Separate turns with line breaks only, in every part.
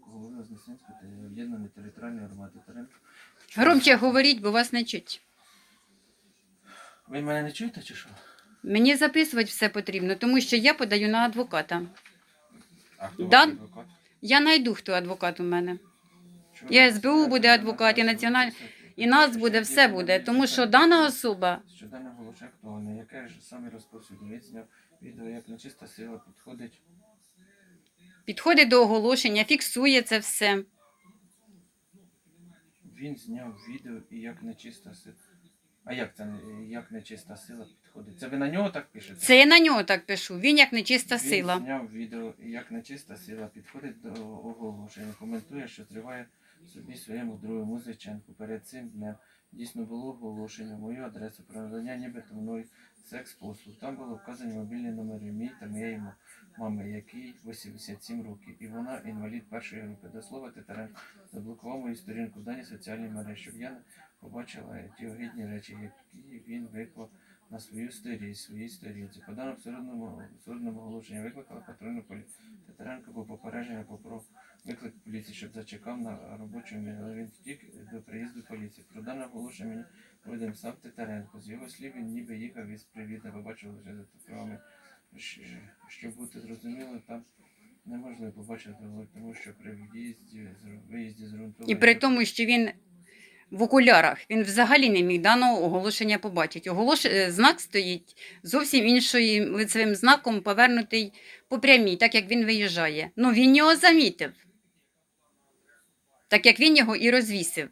Голови Вознесенської та об'єднаної територіальної громади Терен.
Громче говоріть, бо вас не чуть.
Ви мене не чуєте чи що?
Мені записувати все потрібно, тому що я подаю на адвоката.
А хто
Да.
ваш адвокат?
Я знайду, хто адвокат у мене.
Що
І СБУ буде адвокат, і
наказі
національ- І нас буде, все буде, тому що дана особа
Щоденне оголошення актуальне, яке ж саме розповсюдження. Він відео, як нечиста сила підходить.
Підходить до оголошення, фіксує це все.
Він зняв відео і як нечиста сила. А як це як нечиста сила підходить? Це ви на нього так пишете?
Це я на нього так пишу. Він як нечиста
Він
сила.
зняв відео, і як нечиста сила підходить до оголошення. Коментує, що триває собі своєму другу музиченку. Перед цим днем дійсно було оголошення мою адресу про надання нібито мною секс-послуг. Там були вказані мобільні номери мій та моєї ма- мами, якій 87 років. І вона інвалід першої групи. До слова Титаренко заблокував мою сторінку в даній соціальній мережі, щоб я побачила ті огідні речі, які він виклав на свою сторінці, своїй сторінці. По даному абсурдному, абсурдному оголошенню викликала патрульну поліцію. Титаренко був попередження про виклик поліції, щоб зачекав на робочому місці, але він втік до приїзду поліції. Про дане оголошення мені сам Титаренко. З його слів він ніби їхав із привіта, побачив лише за телефонами. Щоб бути зрозуміло, там неможливо побачити, тому що при в'їзді, виїзді з ґрунтової
І при тому, що він в окулярах, він взагалі не міг даного оголошення побачити. Оголош... е, Знак стоїть зовсім іншим лицевим знаком, повернутий по прямій, так як він виїжджає. Ну він його замітив. Так як він його і розвісив.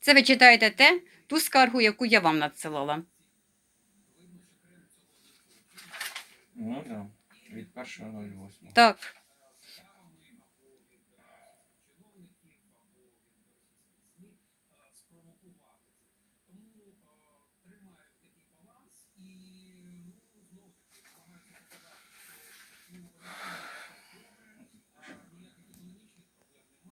Це ви читаєте те, ту скаргу, яку я вам надсилала.
Ну так, да, від 1.08.
Так. тому тримають.